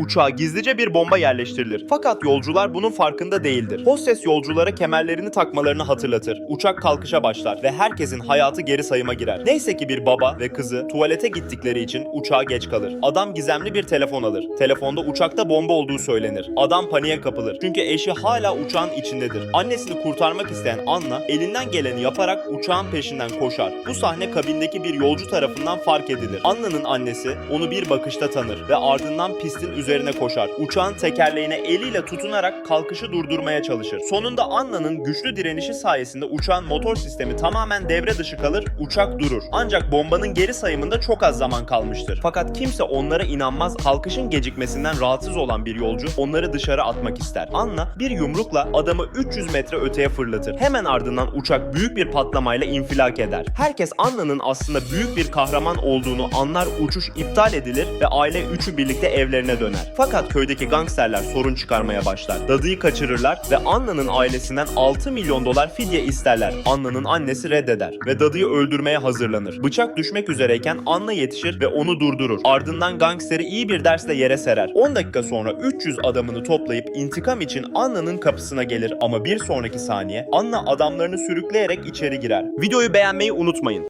Uçağa gizlice bir bomba yerleştirilir. Fakat yolcular bunun farkında değildir. Hostes yolculara kemerlerini takmalarını hatırlatır. Uçak kalkışa başlar ve herkesin hayatı geri sayıma girer. Neyse ki bir baba ve kızı tuvalete gittikleri için uçağa geç kalır. Adam gizemli bir telefon alır. Telefonda uçakta bomba olduğu söylenir. Adam paniğe kapılır. Çünkü eşi hala uçağın içindedir. Annesini kurtarmak isteyen Anna elinden geleni yaparak uçağın peşinden koşar. Bu sahne kabindeki bir yolcu tarafından fark edilir. Anna'nın annesi onu bir bakışta tanır ve ardından pistin üzerine koşar. Uçağın tekerleğine eliyle tutunarak kalkışı durdurmaya çalışır. Sonunda Anna'nın güçlü direnişi sayesinde uçağın motor sistemi tamamen devre dışı kalır, uçak durur. Ancak bombanın geri sayımında çok az zaman kalmıştır. Fakat kimse onlara inanmaz. Kalkışın gecikmesinden rahatsız olan bir yolcu onları dışarı atmak ister. Anna bir yumrukla adamı 300 metre öteye fırlatır. Hemen ardından uçak büyük bir patlamayla infilak eder. Herkes Anna'nın aslında büyük bir kahraman olduğunu anlar uçuş iptal edilir ve aile üçü birlikte evlerine döner. Fakat köydeki gangsterler sorun çıkarmaya başlar. Dadıyı kaçırırlar ve Anna'nın ailesinden 6 milyon dolar fidye isterler. Anna'nın annesi reddeder ve Dadıyı öldürmeye hazırlanır. Bıçak düşmek üzereyken Anna yetişir ve onu durdurur. Ardından gangsteri iyi bir dersle yere serer. 10 dakika sonra 300 adamını toplayıp intikam için Anna'nın kapısına gelir ama bir sonraki saniye Anna adamlarını sürükleyerek içeri girer. Videoyu beğenmeyi unutmayın.